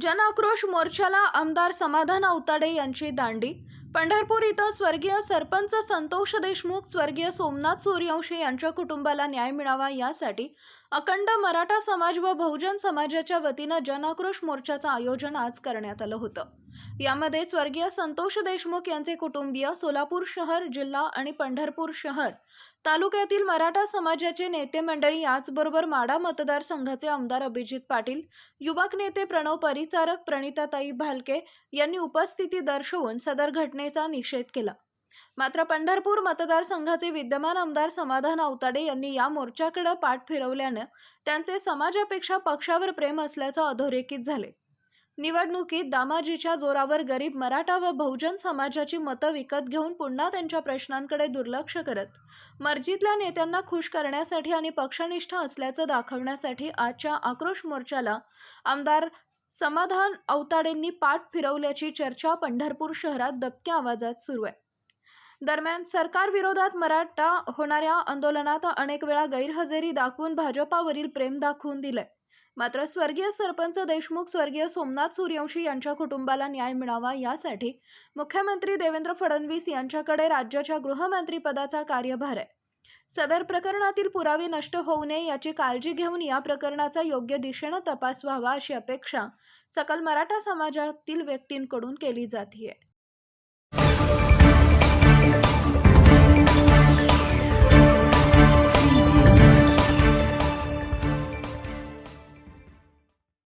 जनआक्रोश मोर्चाला आमदार समाधान अवताडे यांची दांडी. पंढरपूर इथं स्वर्गीय सरपंच संतोष देशमुख स्वर्गीय सोमनाथ सूर्यवंशी यांच्या कुटुंबाला न्याय मिळावा यासाठी अखंड मराठा समाज व बहुजन समाजाच्या वतीनं जनआक्रोश मोर्चाचं आयोजन आज करण्यात आलं होतं. यामध्ये स्वर्गीय संतोष देशमुख यांचे कुटुंबीय सोलापूर शहर जिल्हा आणि पंढरपूर शहर. तालुक्यातील मराठा समाजाचे नेते मंडळी याचबरोबर माडा मतदारसंघाचे आमदार अभिजित पाटील युवक नेते प्रणव परिचारक प्रणिताताई भालके यांनी उपस्थिती दर्शवून सदर घटनेचा निषेध केला. मात्र पंढरपूर मतदारसंघाचे विद्यमान आमदार समाधान अवताडे यांनी या मोर्चाकडे पाठ फिरवल्यानं त्यांचे समाजापेक्षा पक्षावर प्रेम असल्याचं अधोरेखित झाले. निवडणुकीत दामाजीच्या जोरावर गरीब मराठा व बहुजन समाजाची मतं विकत घेऊन पुन्हा त्यांच्या प्रश्नांकडे दुर्लक्ष करत मर्जीतल्या नेत्यांना खुश करण्यासाठी आणि पक्षनिष्ठ असल्याचं दाखवण्यासाठी आजच्या आक्रोश मोर्चाला आमदार समाधान अवताडेंनी पाठ फिरवल्याची चर्चा पंढरपूर शहरात दबक्या आवाजात सुरू आहे. दरम्यान सरकारविरोधात मराठा होणाऱ्या आंदोलनात अनेक वेळा गैरहजेरी दाखवून भाजपावरील प्रेम दाखवून दिलंय. मात्र स्वर्गीय सरपंच देशमुख स्वर्गीय सोमनाथ सूर्यवंशी यांच्या कुटुंबाला न्याय मिळावा यासाठी मुख्यमंत्री देवेंद्र फडणवीस यांच्याकडे राज्याच्या गृहमंत्रीपदाचा कार्यभार आहे. सदर प्रकरणातील पुरावे नष्ट होऊ नये याची काळजी घेऊन या प्रकरणाचा योग्य दिशेनं तपास व्हावा अशी अपेक्षा सकल मराठा समाजातील व्यक्तींकडून केली जाते